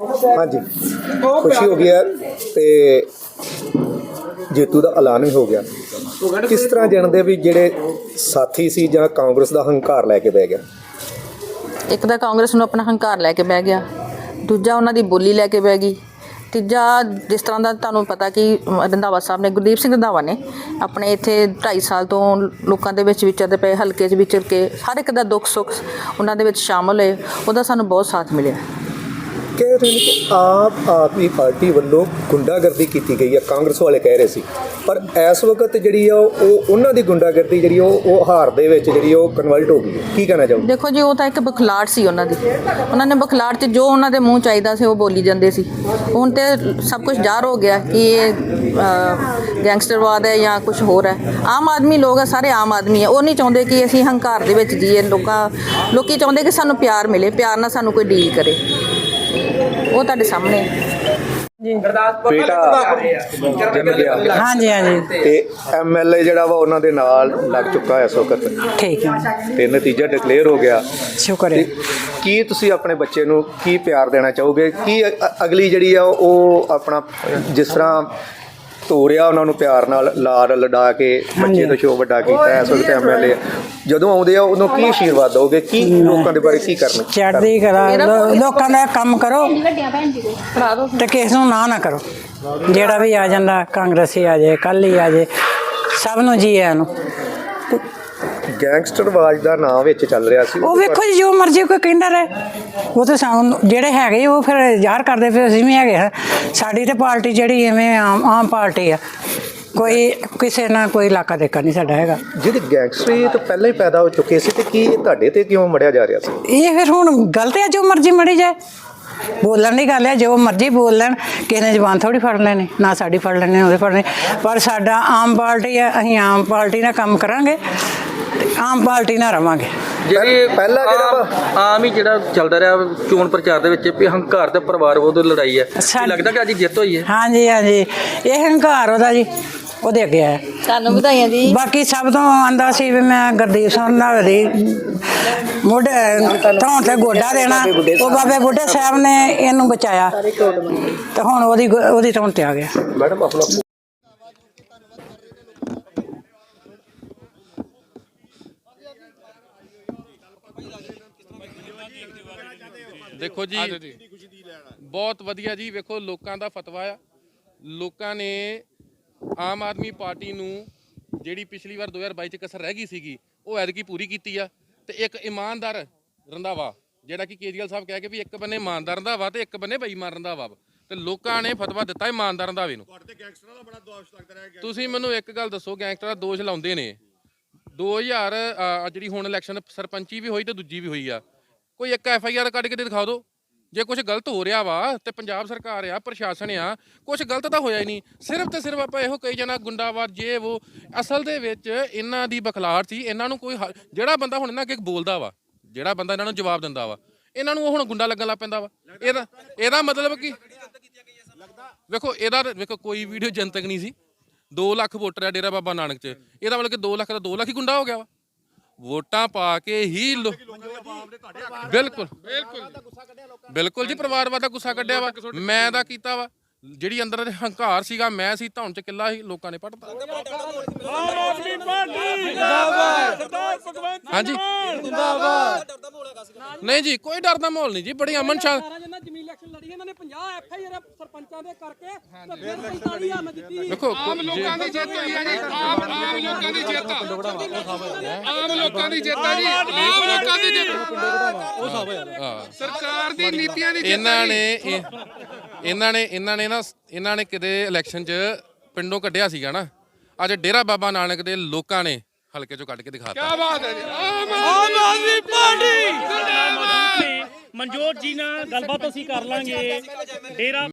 ਹਾਂਜੀ। ਖੁਸ਼ੀ ਹੋ ਗਈ ਹੈ ਤੇ ਜੇਤੂ ਦਾ ਐਲਾਨ ਵੀ ਹੋ ਗਿਆ। ਕਿਸ ਤਰ੍ਹਾਂ ਜਾਣਦੇ ਵੀ ਜਿਹੜੇ ਸਾਥੀ ਸੀ ਜਾਂ ਕਾਂਗਰਸ ਦਾ ਹੰਕਾਰ ਲੈ ਕੇ ਬਹਿ ਗਿਆ? ਇੱਕ ਤਾਂ ਕਾਂਗਰਸ ਨੂੰ ਆਪਣਾ ਹੰਕਾਰ ਲੈ ਕੇ ਬਹਿ ਗਿਆ, ਦੂਜਾ ਉਹਨਾਂ ਦੀ ਬੋਲੀ ਲੈ ਕੇ ਬਹਿ ਗਈ, ਤੀਜਾ ਜਿਸ ਤਰ੍ਹਾਂ ਦਾ ਤੁਹਾਨੂੰ ਪਤਾ ਕਿ ਰੰਧਾਵਾ ਸਾਹਿਬ ਨੇ, ਗੁਰਦੀਪ ਸਿੰਘ ਰੰਧਾਵਾ ਨੇ ਆਪਣੇ ਇੱਥੇ 2.5 ਸਾਲ ਤੋਂ ਲੋਕਾਂ ਦੇ ਵਿੱਚ ਵਿਚਰਦੇ ਪਏ, ਹਲਕੇ 'ਚ ਵਿਚਰ ਕੇ ਹਰ ਇੱਕ ਦਾ ਦੁੱਖ ਸੁੱਖ ਉਹਨਾਂ ਦੇ ਵਿੱਚ ਸ਼ਾਮਲ ਹੋਏ, ਉਹਦਾ ਸਾਨੂੰ ਬਹੁਤ ਸਾਥ ਮਿਲਿਆ। ਕਹਿ ਰਹੇ ਨੇ ਕਿ ਆਪ ਆਦਮੀ ਪਾਰਟੀ ਵੱਲੋਂ ਗੁੰਡਾਗਰਦੀ ਕੀਤੀ ਗਈ ਹੈ, ਕਾਂਗਰਸ ਵਾਲੇ ਕਹਿ ਰਹੇ ਸੀ। ਪਰ ਇਸ ਵਕਤ ਜਿਹੜੀ ਆ ਉਹ ਉਹਨਾਂ ਦੀ ਗੁੰਡਾਗਰਦੀ ਜਿਹੜੀ ਉਹ ਉਹ ਹਾਰ ਦੇ ਵਿੱਚ ਜਿਹੜੀ ਉਹ ਕਨਵਰਟ ਹੋ ਗਈ ਹੈ। ਕੀ ਕਹਿਣਾ ਚਾਹੋਗੇ? ਦੇਖੋ ਜੀ, ਉਹ ਤਾਂ ਇੱਕ ਬਖਲਾੜ ਸੀ ਉਹਨਾਂ ਦੀ। ਉਹਨਾਂ ਨੇ ਬਖਲਾੜ 'ਚ ਜੋ ਉਹਨਾਂ ਦੇ ਮੂੰਹ ਚਾਹੀਦਾ ਸੀ, ਉਹ ਬੋਲੀ ਜਾਂਦੇ ਸੀ। ਹੁਣ ਤੇ ਸਭ ਕੁਝ ਜ਼ਾਹਰ ਹੋ ਗਿਆ ਕਿ ਇਹ ਗੈਂਗਸਟਰਵਾਦ ਹੈ ਜਾਂ ਕੁਝ ਹੋਰ ਹੈ। ਆਮ ਆਦਮੀ ਲੋਕ ਆ, ਸਾਰੇ ਆਮ ਆਦਮੀ ਹੈ ਉਹ ਨਹੀਂ ਚਾਹੁੰਦੇ ਕਿ ਅਸੀਂ ਹੰਕਾਰ ਦੇ ਵਿੱਚ ਜੀਏ। ਲੋਕਾਂ, ਲੋਕੀ ਚਾਹੁੰਦੇ ਕਿ ਸਾਨੂੰ ਪਿਆਰ ਮਿਲੇ। ਪਿਆਰ ਨਾਲ ਸਾਨੂੰ ਕੋਈ ਡੀਲ ਕਰੇ। ਉਹ ਤੁਹਾਡੇ ਸਾਹਮਣੇ ਹੈ। ਬੇਟਾ ਜਨ ਗਿਆ। ਹਾਂਜੀ ਹਾਂਜੀ। ਤੇ ਐਮਐਲਏ ਜਿਹੜਾ ਵਾ ਉਹਨਾਂ ਦੇ ਨਾਲ ਲੱਗ ਚੁੱਕਾ ਹੈ ਇਸ ਵਕਤ ਠੀਕ ਹੈ। ਤੇ ਨਤੀਜਾ ਡਿਕਲੇਅਰ ਹੋ ਗਿਆ। ਸ਼ੁਕਰ ਹੈ। ਕੀ ਤੁਸੀਂ ਆਪਣੇ ਬੱਚੇ ਨੂੰ ਕੀ ਪਿਆਰ ਦੇਣਾ ਚਾਹੋਗੇ? ਕੀ ਅਗਲੀ ਜਿਹੜੀ ਆ ਉਹ ਆਪਣਾ ਜਿਸ ਤਰ੍ਹਾਂ ਤੋਰਿਆ ਉਹਨਾਂ ਨੂੰ ਪਿਆਰ ਨਾਲ ਲਾਡ ਲਡਾ ਕੇ ਬੱਚੇ ਤੋਂ ਸ਼ੋਅ ਵੱਡਾ ਕੀਤਾ ਇਸ ਵਕਤ ਐਮਐਲਏ ਜਦੋਂ ਆਉਂਦੇ ਆ ਉਦੋਂ ਕੀ ਆਸ਼ੀਰਵਾਦ ਦੋਗੇ ਕੀ ਲੋਕਾਂ ਦੇ ਬਾਰੇ ਕੀ ਕਰਨਾ? ਚੜ੍ਹਦੀ ਕਲਾ ਲੋਕਾਂ ਦਾ ਕੰਮ ਕਰੋ। ਤੇ ਕਿਸ ਨੂੰ ਨਾ ਨਾ ਕਰੋ। ਜਿਹੜਾ ਵੀ ਆ ਜਾਂਦਾ ਕਾਂਗਰਸੀ ਆ ਜਾਏ ਕੱਲ ਹੀ ਆ ਜਾਏ ਸਭ ਨੂੰ ਜੀ ਆਇਆਂ ਨੂੰ। ਗੈਂਗਸਟਰਵਾਜ ਦਾ ਨਾਂ ਵਿੱਚ ਚੱਲ ਰਿਹਾ ਸੀ ਉਹ ਵੇਖੋ ਜੀ ਜੋ ਮਰਜ਼ੀ ਕੋਈ ਕਹਿੰਦਾ ਰਹੇ। ਉਹ ਤੇ ਸਾਨੂੰ ਜਿਹੜੇ ਹੈਗੇ ਉਹ ਫਿਰ ਜ਼ਾਹਰ ਕਰਦੇ ਫਿਰ ਅਸੀਂ ਵੀ ਹੈਗੇ ਹਾਂ ਸਾਡੀ ਤੇ ਪਾਰਟੀ ਜਿਹੜੀ ਐਵੇਂ ਆਮ ਆਮ ਪਾਰਟੀ ਆ। ਕੋਈ ਕਿਸੇ ਨਾਲ ਕੋਈ ਇਲਾਕਾ ਦੇਖਾ ਨਹੀਂ ਸਾਡਾ ਹੈਗਾ। ਜਿਹਦੇ ਗੈਂਗਸਟਰ ਇਹ ਤਾਂ ਪਹਿਲਾਂ ਹੀ ਪੈਦਾ ਹੋ ਚੁੱਕੇ ਸੀ ਤੇ ਕੀ ਇਹ ਤੁਹਾਡੇ ਤੇ ਕਿਉਂ ਮੜਿਆ ਜਾ ਰਿਹਾ ਸੀ? ਇਹ ਫਿਰ ਹੁਣ ਗਲਤ ਹੈ ਜੋ ਮਰਜ਼ੀ ਮੜੀ ਜਾਏ। ਬੋਲਣ ਦੀ ਗੱਲ ਹੈ ਜੋ ਮਰਜ਼ੀ ਬੋਲ ਲੈਣ ਕਿਸੇ ਨੇ ਜ਼ਬਾਨ ਥੋੜੀ ਫੜ ਲੈਣੀ ਨਾ ਸਾਡੀ ਫੜ ਲੈਣੀ ਉਹਦੇ ਫੜਨੇ ਪਰ ਸਾਡਾ ਆਮ ਪਾਰਟੀ ਹੈ ਅਸੀਂ ਆਮ ਪਾਰਟੀ ਨਾਲ ਕੰਮ ਕਰਾਂਗੇ। ਤੇ ਆਮ ਪਾਰਟੀ ਨਾਲ ਰਵਾਂਗੇ। ਜਿਹੜੀ ਪਹਿਲਾ ਜਿਹੜਾ ਵਾ- ਆਮ- ਹੀ ਜਿਹੜਾ ਚੱਲਦਾ ਰਿਹਾ ਚੋਣ ਪ੍ਰਚਾਰ ਦੇ ਵਿੱਚ ਵੀ ਹੰਕਾਰ ਤੇ ਪਰਿਵਾਰ ਵਿਰੋਧ ਲੜਾਈ ਹੈ। ਕੀ ਲੱਗਦਾ ਕਿ ਅੱਜ ਜਿੱਤ ਹੋਈ ਹੈ। ਹਾਂਜੀ ਹਾਂਜੀ। ਇਹ ਹੰਕਾਰ ਉਹਦਾ ਜੀ ਉਹਦੇ ਅੱਗੇ ਆਇਆ ਤੁਹਾਨੂੰ ਵਧਾਈਆਂ ਜੀ। ਬਾਕੀ ਸਭ ਤੋਂ ਆਂਦਾ ਸੀ ਵੀ ਮੈਂ ਗੁਰਦੀਪ ਸਿੰਘ ਨਾਲ ਦੀ ਮੋਢੇ ਧੌਣ ਤੇ ਗੋਡਾ ਦੇਣਾ। ਉਹ ਬਾਬੇ ਬੁੱਢੇ ਸਾਹਿਬ ਨੇ ਇਹਨੂੰ ਬਚਾਇਆ। ਤੇ ਹੁਣ ਉਹਦੀ ਗੋ- ਉਹਦੀ ਧੌਣ ਤੇ ਆ ਗਿਆ। ਮੈਡਮ ਆਪਣਾ ਦੇਖੋ ਜੀ ਬਹੁਤ ਵਧੀਆ ਜੀ ਵੇਖੋ ਲੋਕਾਂ ਦਾ ਫਤਵਾ ਆ। ਲੋਕਾਂ ਨੇ ਆਮ ਆਦਮੀ ਪਾਰਟੀ ਨੂੰ ਜਿਹੜੀ ਪਿਛਲੀ ਵਾਰ 2022 ਚ ਕਸਰ ਰਹਿ ਗਈ ਸੀਗੀ ਉਹ ਐਤਕੀ ਪੂਰੀ ਕੀਤੀ ਆ। ਤੇ ਇੱਕ ਇਮਾਨਦਾਰ ਰੰਧਾਵਾ ਜਿਹੜਾ ਕਿ ਕੇਜਰੀਵਾਲ ਸਾਹਿਬ ਕਹਿ ਕੇ ਵੀ ਇੱਕ ਬੰਨੇ ਇਮਾਨਦਾਰ ਰੰਧਾਵਾ ਤੇ ਇੱਕ ਬੰਨੇ ਬੇਈਮਾਨ ਰੰਧਾਵਾ ਵਾ। ਤੇ ਲੋਕਾਂ ਨੇ ਫਤਵਾ ਦਿੱਤਾ ਇਮਾਨਦਾਰ ਰੰਧਾਵੇ ਨੂੰ। ਤੁਸੀਂ ਮੈਨੂੰ ਇੱਕ ਗੱਲ ਦੱਸੋ ਗੈਂਗਸਟਰ ਦਾ ਦੋਸ਼ ਲਾਉਂਦੇ ਨੇ। 2000 ਅ, ਜਿਹੜੀ ਹੁਣ ਇਲੈਕਸ਼ਨ ਸਰਪੰਚੀ ਵੀ ਹੋਈ ਤੇ ਦੂਜੀ ਵੀ ਹੋਈ ਆ। ਕੋਈ ਇੱਕ ਐਫ ਆਈ ਆਰ ਕੱਢ ਕੇ ਤੇ ਦਿਖਾ ਦਿਓ। ਜੇ ਕੁਝ ਗਲਤ ਹੋ ਰਿਹਾ ਵਾ ਤੇ ਪੰਜਾਬ ਸਰਕਾਰ ਆ, ਪ੍ਰਸ਼ਾਸਨ ਆ ਕੁਝ ਗਲਤ ਤਾਂ ਹੋਇਆ ਹੀ ਨਹੀਂ। ਸਿਰਫ ਤੇ ਸਿਰਫ ਆਪਾਂ ਇਹੋ ਕਹੀ ਜਾਣਾ ਗੁੰਡਾਵਾਰ ਜੇ ਉਹ ਅਸਲ ਦੇ ਵਿੱਚ ਇਹਨਾਂ ਦੀ ਬਖਲਾੜ ਸੀ, ਇਹਨਾਂ ਨੂੰ ਕੋਈ ਜਿਹੜਾ ਬੰਦਾ ਹੁਣ ਇਹਨਾਂ ਅੱਗੇ ਬੋਲਦਾ ਵਾ, ਜਿਹੜਾ ਬੰਦਾ ਇਹਨਾਂ ਨੂੰ ਜਵਾਬ ਦਿੰਦਾ ਵਾ, ਇਹਨਾਂ ਨੂੰ ਉਹ ਹੁਣ ਗੁੰਡਾ ਲੱਗਣ ਲੱਗ ਪੈਂਦਾ ਵਾ। ਇਹਦਾ ਇਹਦਾ ਮਤਲਬ ਕੀ? ਵੇਖੋ, ਇਹਦਾ ਵੇਖੋ, ਕੋਈ ਵੀਡੀਓ ਜਨਤਕ ਨਹੀਂ ਸੀ। 2 ਲੱਖ ਵੋਟਰ ਆ ਡੇਰਾ ਬਾਬਾ ਨਾਨਕ ਚ। ਇਹਦਾ ਮਤਲਬ ਕਿ 2 ਲੱਖ ਦਾ 2 ਲੱਖ ਹੀ ਗੁੰਡਾ ਹੋ ਗਿਆ ਵਾ। ਵੋਟਾਂ ਪਾ ਕੇ ਹੀ ਲੋ- ਬਿਲਕੁਲ। ਬਿਲਕੁਲ। ਬਿਲਕੁਲ ਜੀ ਪਰਿਵਾਰਵਾਦ ਦਾ ਗੁੱਸਾ ਕੱਢਿਆ ਵਾ। ਮੈਂ ਦਾ ਕੀਤਾ ਵਾ। ਜਿਹੜੀ ਅੰਦਰ ਦੇ ਹੰਕਾਰ ਸੀਗਾ ਮੈਂ ਸੀ ਧੌਣ ਚ ਕਿੱਲਾ ਸੀ ਲੋਕਾਂ ਨੇ ਪੜਤਾ ਹਾਂਜੀ। ਨਹੀਂ ਜੀ ਕੋਈ ਡਰ ਦਾ ਮਾਹੌਲ ਨਹੀਂ ਜੀ ਬੜੀ ਅਮਨ ਸ਼ਾਂਤ ਜਿੰਨਾ ਜ਼ਮੀਨ ਇਲੈਕਸ਼ਨ ਲੜੀ ਇਹਨਾਂ ਨੇ 50 ਐਫ ਆਈ ਆਰ ਸਰਪੰਚਾਂ ਦੇ ਕਰਕੇ ਤੇ ਫਿਰ 45000 ਮੈਂ ਦਿੱਤੀ। ਵੇਖੋ ਆਮ ਲੋਕਾਂ ਦੀ ਜਿੱਤ ਹੋਈ ਹੈ ਜੀ ਆਮ ਲੋਕਾਂ ਦੀ ਜਿੱਤ ਆਮ ਲੋਕਾਂ ਦੀ ਜਿੱਤ ਹੈ ਜੀ। ਆਮ ਲੋਕਾਂ ਦੀ ਜਿੱਤ ਸਰਕਾਰ ਦੀ ਨੀਤੀਆਂ ਦੀ ਇਹਨਾਂ ਨੇ ਇਹ- ਇਹਨਾਂ ਨੇ ਇਹਨਾਂ ਨੇ ਨਾ ਇਹਨਾਂ ਨੇ ਕਿਤੇ ਇਲੈਕਸ਼ਨ 'ਚ ਪਿੰਡੋਂ ਕੱਢਿਆ ਸੀਗਾ ਨਾ। ਅੱਜ ਡੇਰਾ ਬਾਬਾ ਨਾਨਕ ਦੇ ਲੋਕਾਂ ਨੇ ਹਲਕੇ 'ਚੋਂ ਕੱਢ ਕੇ ਦਿਖਾਤਾ। ਕੀ ਬਾਤ ਹੈ ਜੀ। ਆਮ ਆਦਮੀ ਪਾਰਟੀ! ਮਨਜੋਤ ਜੀ ਨਾਲ ਗੱਲਬਾਤ ਅਸੀਂ ਕਰ ਲਾਂਗੇ। ਡੇਰਾ